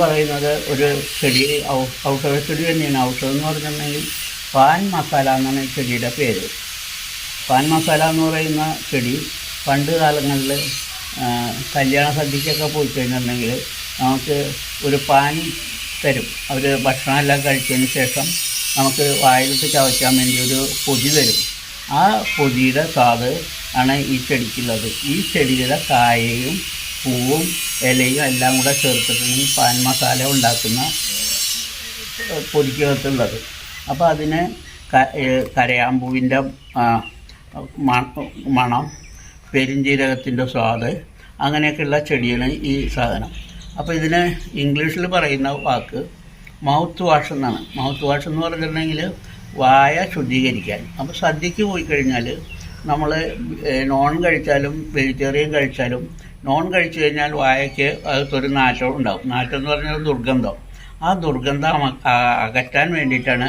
പറയുന്നത് ഒരു ചെടി ഔഷധ ചെടി തന്നെയാണ്. ഔഷധം എന്ന് പറഞ്ഞിട്ടുണ്ടെങ്കിൽ പാൻ മസാല എന്നാണ് ഈ ചെടിയുടെ പേര്. പാൻ മസാല എന്ന് പറയുന്ന ചെടി പണ്ട് കാലങ്ങളിൽ കല്യാണ സദ്യക്കൊക്കെ പോയി കഴിഞ്ഞിട്ടുണ്ടെങ്കിൽ നമുക്ക് ഒരു പാൻ തരും. അവർ ഭക്ഷണമെല്ലാം കഴിച്ചതിന് ശേഷം നമുക്ക് വായിലിട്ട് ചവയ്ക്കാൻ വേണ്ടി ഒരു പൊതി തരും. ആ പൊതിയുടെ സ്വാദ് ആണ് ഈ ചെടിക്കുള്ളത്. ഈ ചെടിയുടെ കായയും പൂവും ഇലയും എല്ലാം കൂടെ ചേർത്തിട്ടാണ് ഈ പാൻ മസാല ഉണ്ടാക്കുന്ന പൊടിക്കകത്തുള്ളത്. അപ്പോൾ അതിന് ക- കരയാമ്പൂവിന്റെ മണം പെരിഞ്ജീരകത്തിന്റെ സ്വാദ് അങ്ങനെയൊക്കെയുള്ള ചെടിയാണ് ഈ സാധനം. അപ്പോൾ ഇതിന് ഇംഗ്ലീഷിൽ പറയുന്ന വാക്ക് മൗത്ത് വാഷ് എന്നാണ്. മൗത്ത് വാഷ് എന്ന് പറഞ്ഞിട്ടുണ്ടെങ്കിൽ വായ ശുദ്ധീകരിക്കാൻ. അപ്പോൾ സദ്യക്ക് പോയി കഴിഞ്ഞാൽ നമ്മൾ നോൺ കഴിച്ചാലും വെജിറ്റേറിയൻ കഴിച്ചാലും നോൺ കഴിച്ചു കഴിഞ്ഞാൽ വായയ്ക്ക് അകത്തൊരു നാറ്റം ഉണ്ടാവും. നാറ്റം എന്ന് പറഞ്ഞാൽ ദുർഗന്ധം. ആ ദുർഗന്ധം അകറ്റാൻ വേണ്ടിയിട്ടാണ്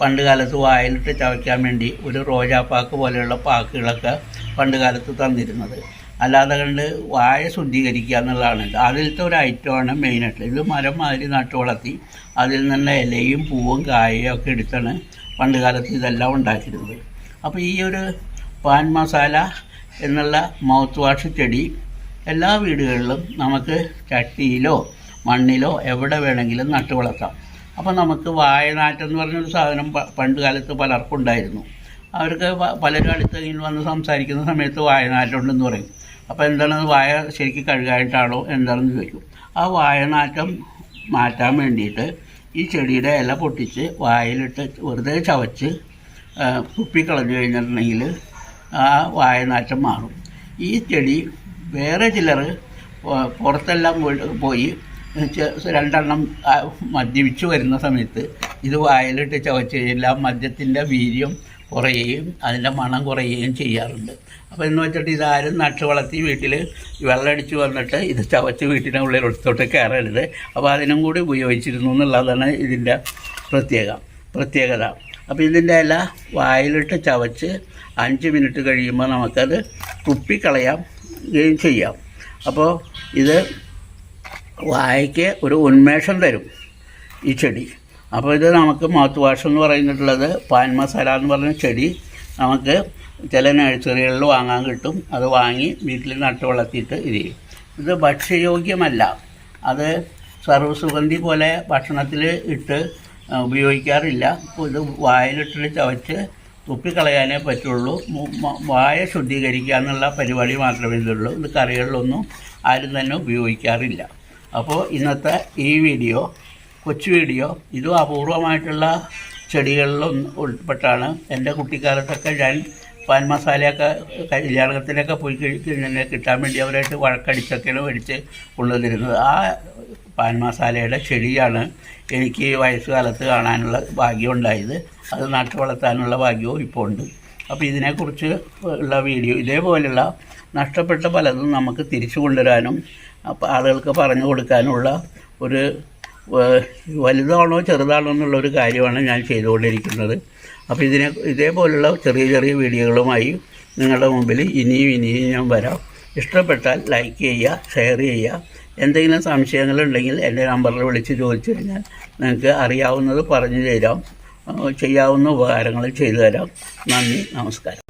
പണ്ട് കാലത്ത് വായിലിട്ട് ചവയ്ക്കാൻ വേണ്ടി ഒരു റോജാപ്പാക്ക് പോലെയുള്ള പാക്കുകളൊക്കെ പണ്ട് കാലത്ത് തന്നിരുന്നത്. അല്ലാതെ കണ്ട് വായ ശുദ്ധീകരിക്കുക എന്നുള്ളതാണ്. അതിലത്തെ ഒരു ഐറ്റമാണ് മെയിനായിട്ട് ഇത് മരം മാതിരി നട്ടു വളർത്തി അതിൽ നിന്ന് ഇലയും പൂവും കായയും ഒക്കെ എടുത്താണ് പണ്ട് കാലത്ത് ഇതെല്ലാം ഉണ്ടാക്കിയിരുന്നത്. അപ്പോൾ ഈ ഒരു പാൻ മസാല എന്നുള്ള മൗത്ത് വാഷ് ചെടി എല്ലാ വീടുകളിലും നമുക്ക് ചട്ടിയിലോ മണ്ണിലോ എവിടെ വേണമെങ്കിലും നട്ടു വളർത്താം. അപ്പോൾ നമുക്ക് വായനാറ്റം എന്ന് പറഞ്ഞൊരു സാധനം പണ്ട് കാലത്ത് പലർക്കും ഉണ്ടായിരുന്നു. അവർക്ക് പലരും അടുത്തെങ്കിലും വന്ന് സംസാരിക്കുന്ന സമയത്ത് വായനാറ്റം ഉണ്ടെന്ന് പറയും. അപ്പോൾ എന്താണ് വായ ശരിക്കും കഴുകായിട്ടാണോ? എന്താണെന്ന് ചോദിക്കും. ആ വായനാറ്റം മാറ്റാൻ വേണ്ടിയിട്ട് ഈ ചെടിയുടെ ഇല പൊട്ടിച്ച് വായിലിട്ട് വെറുതെ ചവച്ച് കുപ്പിക്കളഞ്ഞു കഴിഞ്ഞിട്ടുണ്ടെങ്കിൽ ആ വായനാറ്റം മാറും. ഈ ചെടി വേറെ ചിലർ പുറത്തെല്ലാം പോയി- രണ്ടെണ്ണം മദ്യപിച്ചു വരുന്ന സമയത്ത് ഇത് വായിലിട്ട് ചവച്ച് കഴിഞ്ഞാൽ മദ്യത്തിന്റെ വീര്യം കുറയുകയും അതിന്റെ മണം കുറയുകയും ചെയ്യാറുണ്ട്. അപ്പോൾ എന്ന് വെച്ചിട്ട് ഇതാരും നട്ട് വളർത്തി വീട്ടിൽ വെള്ളമടിച്ച് വന്നിട്ട് ഇത് ചവച്ച് വീട്ടിന്റെ ഉള്ളിൽ എടുത്തോട്ട് കയറരുത്. അപ്പോൾ അതിനും കൂടി ഉപയോഗിച്ചിരുന്നു എന്നുള്ളതാണ് ഇതിന്റെ പ്രത്യേക പ്രത്യേകത. അപ്പോൾ ഇതിന്റെ ഇല വായിലിട്ട് ചവച്ച് അഞ്ച് മിനിറ്റ് കഴിയുമ്പോൾ നമുക്കത് തുപ്പിക്കളയാം ചെയ്യാം. അപ്പോൾ ഇത് വായയ്ക്ക് ഒരു ഉന്മേഷം തരും ഈ ചെടി. അപ്പോൾ ഇത് നമുക്ക് മൗത്ത് എന്ന് പറയുന്നിട്ടുള്ളത് പാൻ മസാല എന്ന് പറഞ്ഞ ചെടി നമുക്ക് ചില നഴ്സറികളിൽ വാങ്ങാൻ കിട്ടും. അത് വാങ്ങി വീട്ടിൽ നട്ട് വളർത്തിയിട്ട് ഇത് ചെയ്യും. ഇത് ഭക്ഷ്യയോഗ്യമല്ല. അത് സർവസുഗന്ധി പോലെ ഭക്ഷണത്തിൽ ഇട്ട് ഉപയോഗിക്കാറില്ല. ഇത് വായിലിട്ടിട്ട് ചവച്ച് തുപ്പിക്കളയാനേ പറ്റുള്ളൂ. വായ ശുദ്ധീകരിക്കുക എന്നുള്ള പരിപാടി മാത്രമേ ഇതുള്ളൂ. ഇത് കറികളിലൊന്നും ആരും തന്നെ ഉപയോഗിക്കാറില്ല. അപ്പോൾ ഇന്നത്തെ ഈ വീഡിയോ കൊച്ചു വീഡിയോ ഇതും അപൂർവമായിട്ടുള്ള ചെടികളിലൊന്ന് ഉൾപ്പെട്ടാണ്. എന്റെ കുട്ടിക്കാലത്തൊക്കെ ഞാൻ പാൻ മസാലയൊക്കെ കല്യാണത്തിനൊക്കെ പോയി കഴിഞ്ഞാൽ കിട്ടാൻ വേണ്ടി അവരായിട്ട് വഴക്കടിച്ചൊക്കെയാണ് മേടിച്ച് കൊണ്ടുവന്നിരുന്നത്. ആ പാൻ മസാലയുടെ ചെടിയാണ് എനിക്ക് വയസ്സുകാലത്ത് കാണാനുള്ള ഭാഗ്യം ഉണ്ടായത്. അത് നട്ടു വളർത്താനുള്ള ഭാഗ്യവും ഇപ്പോൾ ഉണ്ട്. അപ്പോൾ ഇതിനെക്കുറിച്ച് ഉള്ള വീഡിയോ ഇതേപോലെയുള്ള നഷ്ടപ്പെട്ട പലതും നമുക്ക് തിരിച്ചു കൊണ്ടുവരാനും ആളുകൾക്ക് പറഞ്ഞു കൊടുക്കാനുള്ള ഒരു വലുതാണോ ചെറുതാണോ എന്നുള്ളൊരു കാര്യമാണ് ഞാൻ ചെയ്തുകൊണ്ടിരിക്കുന്നത്. അപ്പോൾ ഇതിനെ ഇതേപോലുള്ള ചെറിയ ചെറിയ വീഡിയോകളുമായി നിങ്ങളുടെ മുമ്പിൽ ഇനിയും ഇനിയും ഞാൻ വരാം. ഇഷ്ടപ്പെട്ടാൽ ലൈക്ക് ചെയ്യുക ഷെയർ ചെയ്യുക. എന്തെങ്കിലും സംശയങ്ങളുണ്ടെങ്കിൽ എന്റെ നമ്പറിൽ വിളിച്ച് ചോദിച്ചു കഴിഞ്ഞാൽ നിങ്ങൾക്ക് അറിയാവുന്നത് പറഞ്ഞു തരാം. ചെയ്യാവുന്ന ഉപകാരങ്ങൾ ചെയ്തു തരാം. നന്ദി നമസ്കാരം.